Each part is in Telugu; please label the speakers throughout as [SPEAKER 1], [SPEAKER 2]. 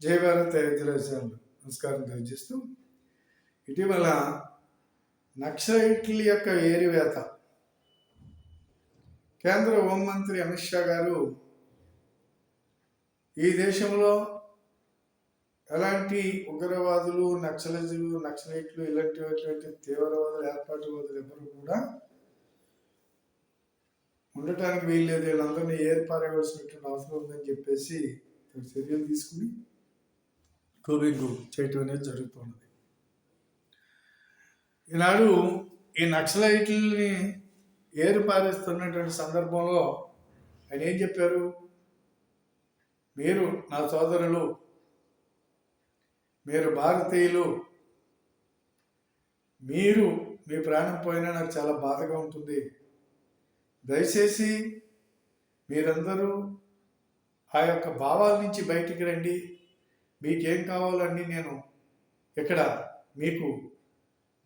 [SPEAKER 1] జై భారత్ అయోధ్యరాజాలు నమస్కారం తెలియజేస్తూ ఇటీవల నక్సలైట్ల యొక్క ఏరివేత కేంద్ర హోంమంత్రి అమిత్ షా గారు ఈ దేశంలో ఎలాంటి ఉగ్రవాదులు నక్సలజులు నక్సలైట్లు ఇలాంటిటువంటి తీవ్రవాదులు ఏర్పాటువాదులు ఎవరు కూడా ఉండటానికి వీల్లేదు. వీళ్ళందరినీ ఏర్పారేయవలసినటువంటి అవసరం ఉందని చెప్పేసి చర్యలు తీసుకుని కోవింగ్ చేయటం అనేది జరుగుతున్నది. ఈనాడు ఈ నక్సలైట్లని ఏరుపారేస్తున్నటువంటి సందర్భంలో ఆయన ఏం చెప్పారు? మీరు నా సోదరులు మీరు భారతీయులు మీరు మీ ప్రాణం పోయినా నాకు చాలా బాధగా ఉంటుంది. దయచేసి మీరందరూ ఆ యొక్క భావాల నుంచి బయటికి రండి. మీకేం కావాలండి నేను? ఇక్కడ మీకు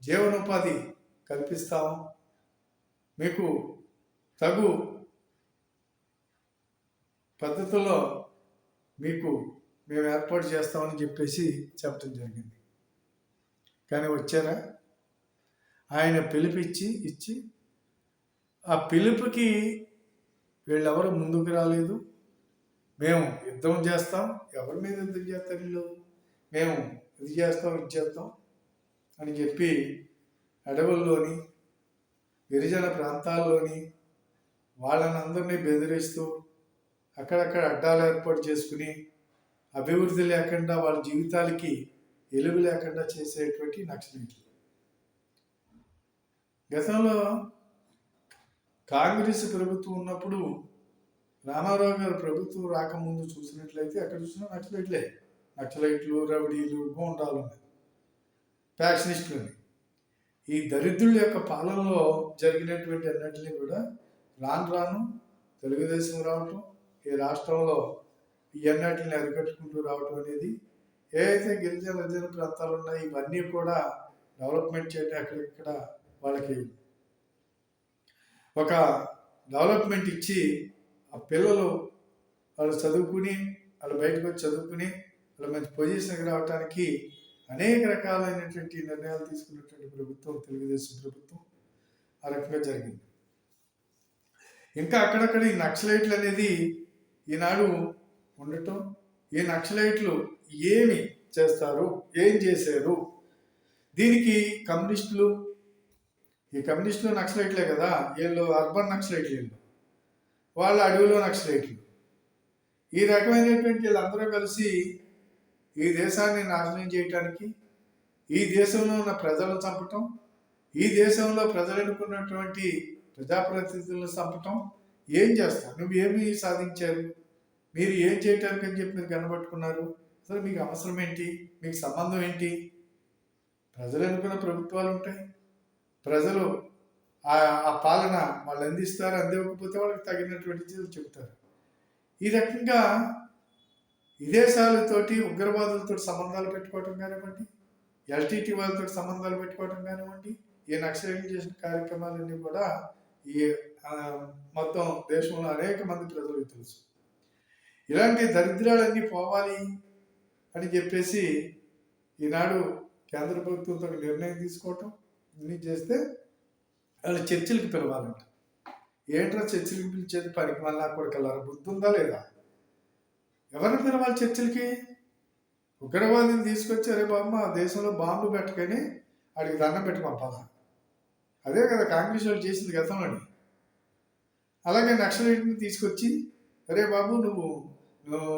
[SPEAKER 1] జీవనోపాధి కల్పిస్తాము. మీకు తగు పద్ధతుల్లో మీకు మేము ఏర్పాటు చేస్తామని చెప్పేసి చెప్పడం జరిగింది. కానీ వచ్చారా? ఆయన పిలిపిచ్చి ఇచ్చి ఆ పిలుపుకి వీళ్ళెవరు ముందుకు రాలేదు? మేము యుద్ధం చేస్తాం. ఎవరి మీద యుద్ధం చేస్తారు వీళ్ళు? మేము ఇది చేస్తాం ఇది చేస్తాం అని చెప్పి అడవుల్లోని గిరిజన ప్రాంతాల్లోని వాళ్ళని అందరినీ బెదిరిస్తూ అక్కడక్కడ అడ్డాలు ఏర్పాటు చేసుకుని అభివృద్ధి లేకుండా వాళ్ళ జీవితాలకి ఎలుగు లేకుండా చేసేటువంటి నక్సలైట్లు. గతంలో కాంగ్రెస్ ప్రభుత్వం ఉన్నప్పుడు రామారావు గారు ప్రభుత్వం రాకముందు చూసినట్లయితే ఎక్కడ చూసిన నక్సలైట్లే. నక్సలైట్లు రౌడీలు గోండాలు ఫ్యాక్షనిస్టులని ఈ దరిద్రుల యొక్క పాలనలో జరిగినటువంటి అన్నింటినీ కూడా రాను రాను తెలుగుదేశం రావటం ఈ రాష్ట్రంలో ఈ అన్నింటిని అరికట్టుకుంటూ రావటం అనేది ఏదైతే గిరిజన గిరిజన ప్రాంతాలు ఉన్నాయో ఇవన్నీ కూడా డెవలప్మెంట్ చేయడం అక్కడిక్కడ వాళ్ళకి. ఒక డెవలప్మెంట్ ఇచ్చి ఆ పిల్లలు వాళ్ళు చదువుకుని వాళ్ళు బయటకు వచ్చి చదువుకుని వాళ్ళు మంచి పొజిషన్కి రావడానికి అనేక రకాలైనటువంటి నిర్ణయాలు తీసుకున్నటువంటి ప్రభుత్వం తెలుగుదేశం ప్రభుత్వం ఆ రకంగా జరిగింది. ఇంకా అక్కడక్కడ ఈ నక్సలైట్లు అనేది ఈనాడు ఉండటం ఈ నక్సలైట్లు ఏమి చేస్తారు ఏం చేశారు? దీనికి కమ్యూనిస్టులు ఈ కమ్యూనిస్టులు నక్సలైట్లే కదా వీళ్ళు అర్బన్ నక్సలైట్లు వీళ్ళు. వాళ్ళు అడవిలో నక్సలైట్లు ఈ రకమైనటువంటి వీళ్ళందరూ కలిసి ఈ దేశాన్ని నాశనం చేయటానికి ఈ దేశంలో ఉన్న ప్రజలను చంపటం ఈ దేశంలో ప్రజలు ఎన్నుకున్నటువంటి ప్రజాప్రతినిధులను చంపటం ఏం చేస్తావు నువ్వు ఏమి సాధించారు మీరు ఏం చేయటానికి అని చెప్పి మీరు కనబట్టుకున్నారు అసలు మీకు అవసరం ఏంటి? మీకు సంబంధం ఏంటి? ప్రజలు ఎన్నుకున్న ప్రభుత్వాలు ఉంటాయి. ప్రజలు ఆ పాలన వాళ్ళు అందిస్తారు అందివ్వకపోతే వాళ్ళకి తగినటువంటి చెబుతారు. ఈ రకంగా విదేశాలతోటి ఉగ్రవాదులతో సంబంధాలు పెట్టుకోవటం కానివ్వండి ఎల్టీటీ వాళ్ళతో సంబంధాలు పెట్టుకోవటం కానివ్వండి ఈ నక్సలైట్ చేసిన కార్యక్రమాలన్నీ కూడా ఈ మొత్తం దేశంలో అనేక మంది ప్రజలకు తెలుసు. ఇలాంటి దరిద్రాలన్నీ పోవాలి అని చెప్పేసి ఈనాడు కేంద్ర ప్రభుత్వంతో నిర్ణయం తీసుకోవటం ఇన్ని చేస్తే వాళ్ళు చర్చిలకు పిలవాలంట. ఏంట్రా చర్చిలకు పిలిచేది? పనికి మళ్ళీ కొడుకెళ్ళారు బుద్ధి ఉందా లేదా? ఎవరిని పిలవాలి చర్చిలకి? ఉగ్రవాదిని తీసుకొచ్చి అరే బామ్మ దేశంలో బాంబు పెట్టకని అడిగి దండం పెట్టి పంపాలా? అదే కదా కాంగ్రెస్ వాళ్ళు చేసింది గతంలో అలాగే నక్సలైట్ని తీసుకొచ్చి అరే బాబు నువ్వు నువ్వు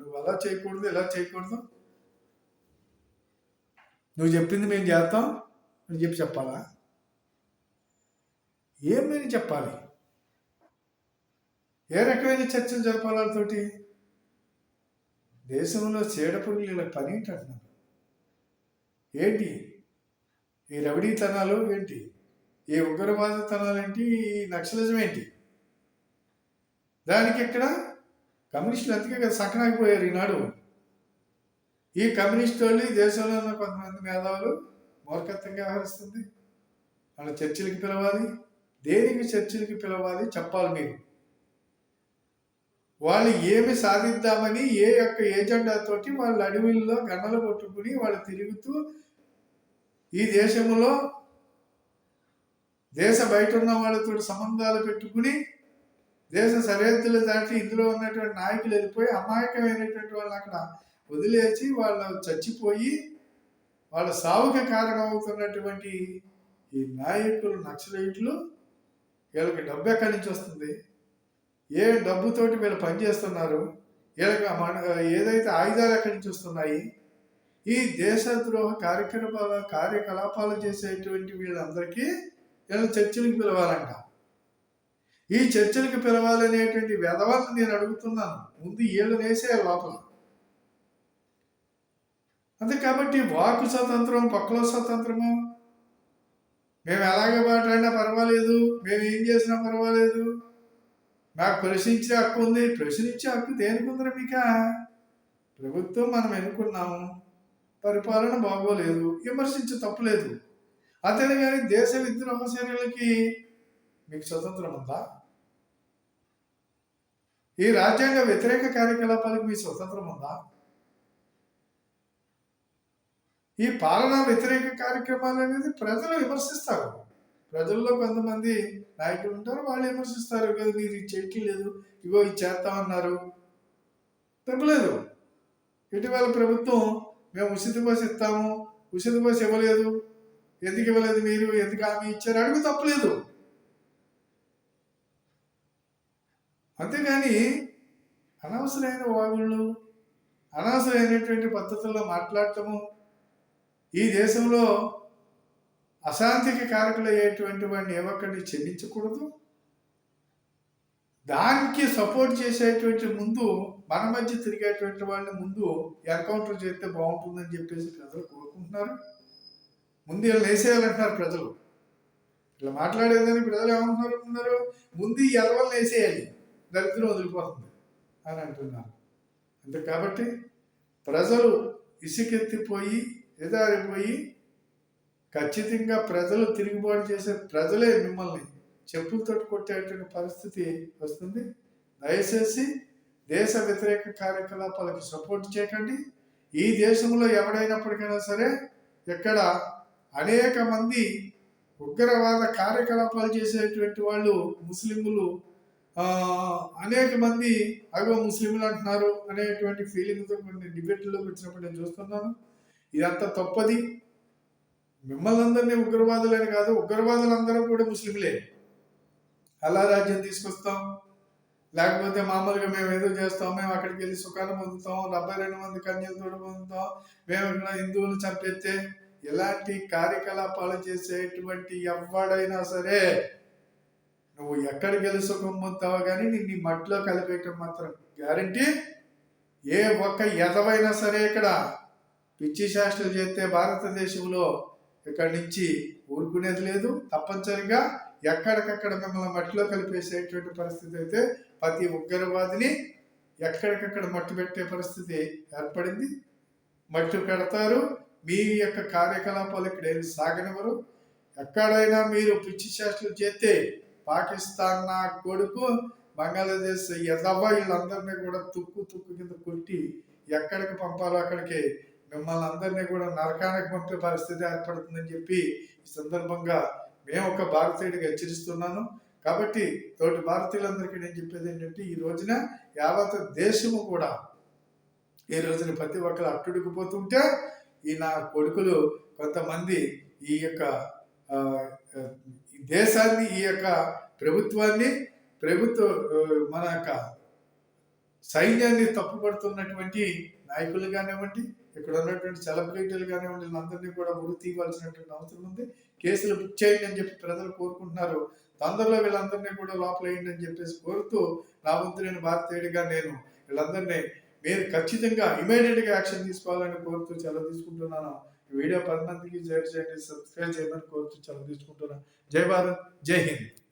[SPEAKER 1] నువ్వు అలా చేయకూడదు ఇలా చేయకూడదు. నువ్వు చెప్పింది మేము చేస్తాం అని చెప్పి చెప్పాలా? ఏం మీరు చెప్పాలి. ఏ రకమైన చర్చలు జరపాలి వాళ్ళతోటి? దేశంలో చీడపురుగులు ఇలా పని ఏంటి అంటున్నారు. ఏంటి? ఈ రవిడీతనాలు ఏంటి? ఈ ఉగ్రవాదతనాలు ఏంటి? ఈ నక్సలిజం ఏంటి? దానికి ఇక్కడ కమ్యూనిస్టులు అందుకే కదా సంకనాకపోయారు ఈనాడు. ఈ కమ్యూనిస్ట్ వాళ్ళు దేశంలో ఉన్న కొంతమంది మేధావులు మూర్ఖత్వంగా వ్యవహరిస్తుంది. వాళ్ళ చర్చలకు పిలవాలి. దేనికి చర్చిలకి పిలవాలి? చెప్పాలి మీరు. వాళ్ళు ఏమి సాధిద్దామని ఏ యొక్క ఏజెండాతోటి వాళ్ళ అడవుల్లో గన్నలు కొట్టుకుని వాళ్ళు తిరుగుతూ ఈ దేశంలో దేశ బయట ఉన్న వాళ్ళతో సంబంధాలు పెట్టుకుని దేశ సరిహద్దులు దాటి ఇందులో ఉన్నటువంటి నాయకులు వెళ్ళిపోయి అమాయకమైనటువంటి వాళ్ళు అక్కడ వదిలేసి వాళ్ళు చచ్చిపోయి వాళ్ళ సావుకి కారణమవుతున్నటువంటి ఈ నాయకులు నక్సలైట్లు వీళ్ళకి డబ్బు ఎక్కడి నుంచి వస్తుంది? ఏ డబ్బుతోటి వీళ్ళు పనిచేస్తున్నారు వీళ్ళకి మన ఏదైతే ఆయుధాలు ఎక్కడి నుంచి వస్తున్నాయి? ఈ దేశద్రోహ కార్యక్రమాల కార్యకలాపాలు చేసేటువంటి వీళ్ళందరికీ వీళ్ళు చర్చలకు పిలవాలంట. ఈ చర్చలకు పిలవాలనేటువంటి వెధవాలను నేను అడుగుతున్నాను. ముందు ఏళ్ళు వేసే లోపల. అంతే కాబట్టి వాక్ స్వతంత్రం పక్కల స్వతంత్రము మేము ఎలాగ మాట్లాడినా పర్వాలేదు మేము ఏం చేసినా పర్వాలేదు. మాకు ప్రశ్నించే హక్కు ఉంది. ప్రశ్నించే హక్కు దేనికి మీక? ప్రభుత్వం మనం ఎన్నుకున్నాము. పరిపాలన బాగోలేదు. విమర్శించే తప్పులేదు అతని కానీ దేశ విద్రోహ చర్యలకి మీకు స్వతంత్రం ఉందా? ఈ రాజ్యాంగ వ్యతిరేక కార్యకలాపాలకు మీ స్వతంత్రం ఉందా? ఈ పాలనా వ్యతిరేక కార్యక్రమాలు అనేది ప్రజలు విమర్శిస్తారు. ప్రజల్లో కొంతమంది నాయకులు ఉంటారు వాళ్ళు విమర్శిస్తారు. కదా మీరు ఇది చేయట్లేదు ఇగో ఇది చేస్తామన్నారు తప్పలేదు. ఇటీవల ప్రభుత్వం మేము ఉచిత బస్ ఇస్తాము ఉచిత బస్ ఇవ్వలేదు ఎందుకు ఇవ్వలేదు మీరు ఎందుకు హామీ ఇచ్చారు? అడుగు తప్పలేదు. అంతేగాని అనవసరమైన వాగుళ్ళు అనవసరమైనటువంటి పద్ధతుల్లో మాట్లాడటము ఈ దేశంలో అశాంతికి కారకులయ్యేటువంటి వాడిని ఏ ఒక్కడిని చెల్లించకూడదు దానికి సపోర్ట్ చేసేటువంటి ముందు మన మధ్య తిరిగేటువంటి వాళ్ళని ముందు ఎన్కౌంటర్ చేస్తే బాగుంటుందని చెప్పేసి ప్రజలు కోరుకుంటున్నారు. ముందు వీళ్ళు వేసేయాలంటున్నారు ప్రజలు. ఇలా మాట్లాడేదని ప్రజలు ఏమంటున్నారు ఉన్నారు ముందు ఈ ఎలవల్ని వేసేయాలి. దరిద్రం వదిలిపోతుంది అని అంటున్నారు. అంతే కాబట్టి ప్రజలు ఇసుకెత్తిపోయి ఎదారిపోయి ఖచ్చితంగా ప్రజలు తిరుగుబాటు చేసే ప్రజలే మిమ్మల్ని చెప్పులతో కొట్టేటువంటి పరిస్థితి వస్తుంది. దయచేసి దేశ వ్యతిరేక కార్యకలాపాలకు సపోర్ట్ చేయకండి. ఈ దేశంలో ఎవడైనప్పటికైనా సరే ఇక్కడ అనేక మంది ఉగ్రవాద కార్యకలాపాలు చేసేటువంటి వాళ్ళు ముస్లింలు అనేక మంది అగో ముస్లింలు అంటున్నారు అనేటువంటి ఫీలింగ్తో కొన్ని డిబేట్లోకి వచ్చినప్పుడు నేను చూస్తున్నాను. ఇదంతా తప్పది. మిమ్మల్ని అందరినీ ఉగ్రవాదులని కాదు ఉగ్రవాదులందరూ కూడా ముస్లింలే. అలా రాజ్యం తీసుకొస్తాం. లేకపోతే మామూలుగా మేము ఏదో చేస్తాం మేము అక్కడికి వెళ్ళి సుఖాన్ని పొందుతాం డెబ్బై రెండు మంది కన్యలతో పొందుతాం మేము ఇక్కడ హిందువులు చంపేస్తే ఇలాంటి కార్యకలాపాలు చేసేటువంటి ఎవడైనా సరే నువ్వు ఎక్కడికి వెళ్ళి సుఖం పొందుతావు కానీ నీ నీ మట్టిలో కలిపేయటం మాత్రం గ్యారంటీ ఏ ఒక్క ఎదవైనా సరే ఇక్కడ పిచ్చి శాస్త్రం చేస్తే భారతదేశంలో ఇక్కడి నుంచి ఊరుకునేది లేదు. తప్పనిసరిగా ఎక్కడికక్కడ మిమ్మల్ని మట్టిలో కలిపేసేటువంటి పరిస్థితి అయితే ప్రతి ఉగ్రవాదిని ఎక్కడికక్కడ మట్టి పెట్టే పరిస్థితి ఏర్పడింది. మట్టి పెడతారు మీ యొక్క కార్యకలాపాలు ఇక్కడ ఏమి సాగనివ్వరు. ఎక్కడైనా మీరు పిచ్చి చేష్టలు చేస్తే పాకిస్తాన్ నా కొడుకు బంగ్లాదేశ్ ఎదవ వీళ్ళందరినీ కూడా తుక్కు తుక్కు కింద కొట్టి ఎక్కడికి పంపాలో అక్కడికి మిమ్మల్ని అందరినీ కూడా నరకానికి పంపే పరిస్థితి ఏర్పడుతుందని చెప్పి ఈ సందర్భంగా మేము ఒక భారతీయుడిగా హెచ్చరిస్తున్నాను. కాబట్టి తోటి భారతీయులందరికీ నేను చెప్పేది ఏంటంటే ఈ రోజున యావత్ దేశము కూడా ఈ రోజున ప్రతి ఒక్కరు అట్టుడికిపోతుంటే ఈ నా కొడుకులు కొంతమంది ఈ యొక్క దేశాన్ని ఈ యొక్క ప్రభుత్వాన్ని ప్రభుత్వ మన యొక్క సైన్యాన్ని తప్పుపడుతున్నటువంటి నాయకులు కానివ్వండి ఇక్కడ ఉన్నటువంటి సెలబ్రిటీలు కానివ్వండి వీళ్ళందరినీ కూడా ఉరి తీయవలసినటువంటి అవసరం ఉంది. కేసులు బుక్ చేయండి అని చెప్పి ప్రజలు కోరుకుంటున్నారు. తొందరలో వీళ్ళందరినీ కూడా లోపలేయండి అని చెప్పేసి కోరుతూ నా వంతు నేను భారతీయుడిగా నేను వీళ్ళందరినీ మీరు ఖచ్చితంగా ఇమీడియట్గా యాక్షన్ తీసుకోవాలని కోరుతూ సెలవు తీసుకుంటున్నాను. వీడియో పది మందికి షేర్ చేయండి సబ్స్క్రైబ్ చేయమని కోరుతూ సెలవు తీసుకుంటున్నాను. జై భారత్ జై హింద్.